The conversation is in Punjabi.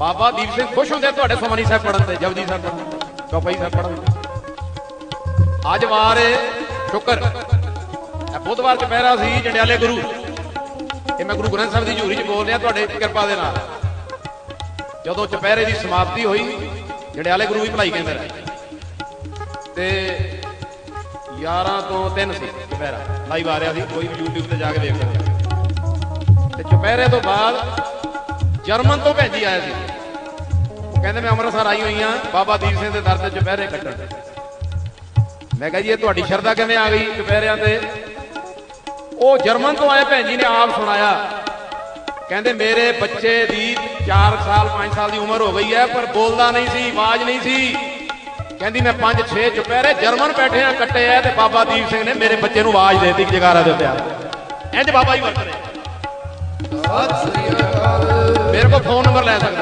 ਬਾਬਾ ਦੀਪ ਸਿੰਘ ਖੁਸ਼ ਹੁੰਦੇ ਤੁਹਾਡੇ ਸੁਮਨੀ ਸਾਹਿਬ ਪੜਨ ਤੇ ਜਪਜੀ ਸਾਹਿਬ ਪੜਨ ਚੌਪਈ ਸਾਹਿਬ ਪੜਨ ਅੱਜ ਵਾਰ ਏ, ਸ਼ੁਕਰ। ਇਹ ਬੁੱਧਵਾਰ ਚੁਪਹਿਰਾ ਸੀ, ਜੰਡਿਆਲੇ ਗੁਰੂ। ਇਹ ਮੈਂ ਗੁਰੂ ਗ੍ਰੰਥ ਸਾਹਿਬ ਦੀ ਝੂਰੀ 'ਚ ਬੋਲ ਰਿਹਾ ਤੁਹਾਡੇ ਕਿਰਪਾ ਦੇ ਨਾਲ। ਜਦੋਂ ਚੁਪਹਿਰੇ ਦੀ ਸਮਾਪਤੀ ਹੋਈ, ਜੰਡਿਆਲੇ ਗੁਰੂ ਵੀ ਭਲਾਈ ਕਹਿੰਦੇ ਰਹੇ ਤੇ 11 ਤੋਂ 3 ਸੀ ਚੁਪਹਿਰਾ ਲਾਈਵ ਆ ਰਿਹਾ ਸੀ, ਕੋਈ ਵੀ YouTube ਤੇ ਜਾ ਕੇ ਦੇਖ ਸਕਦਾ। ਤੇ ਚੁਪਹਿਰੇ ਤੋਂ ਬਾਅਦ ਜਰਮਨ ਤੋਂ ਭੇਜੀ ਆਇਆ ਸੀ। ਉਹ ਕਹਿੰਦੇ, ਮੈਂ ਅੰਮ੍ਰਿਤਸਰ ਆਈ ਹੋਈ ਆ ਬਾਬਾ ਦੀਪ ਸਿੰਘ ਦੇ ਦਰ ਤੇ ਚੁਪਹਿਰੇ ਕੱਟਣ ਮੈਂ ਕਿਹਾ ਜੀ, ਇਹ ਤੁਹਾਡੀ ਸ਼ਰਧਾ ਕਿਵੇਂ ਆ ਗਈ ਚੁਪਹਿਰਿਆਂ ਤੇ? ਉਹ ਜਰਮਨ ਤੋਂ ਆਏ ਭੈਣ ਜੀ ਨੇ ਆਪ ਸੁਣਾਇਆ। ਕਹਿੰਦੇ, ਮੇਰੇ ਬੱਚੇ ਦੀ 4 ਸਾਲ 5 ਸਾਲ ਦੀ ਉਮਰ ਹੋ ਗਈ ਹੈ, ਪਰ ਬੋਲਦਾ ਨਹੀਂ ਸੀ, ਆਵਾਜ਼ ਨਹੀਂ ਸੀ। ਕਹਿੰਦੀ, ਮੈਂ 5 6 ਚੁਪਹਿਰੇ ਜਰਮਨ ਬੈਠੇ ਆ ਕੱਟੇ ਆ ਤੇ ਬਾਬਾ ਦੀਪ ਸਿੰਘ ਨੇ ਮੇਰੇ ਬੱਚੇ ਨੂੰ ਆਵਾਜ਼ ਦੇਤੀ ਦਿੱਤੀ, ਜਗਾਰਾ ਦੇ ਉੱਤੇ ਇੰਜ ਬਾਬਾ ਹੀ ਵਰਤ ਰਹੇ ਸਤਿ ਸ੍ਰੀ ਫੋਨ ਨੰਬਰ ਲੈ ਸਕਦਾ।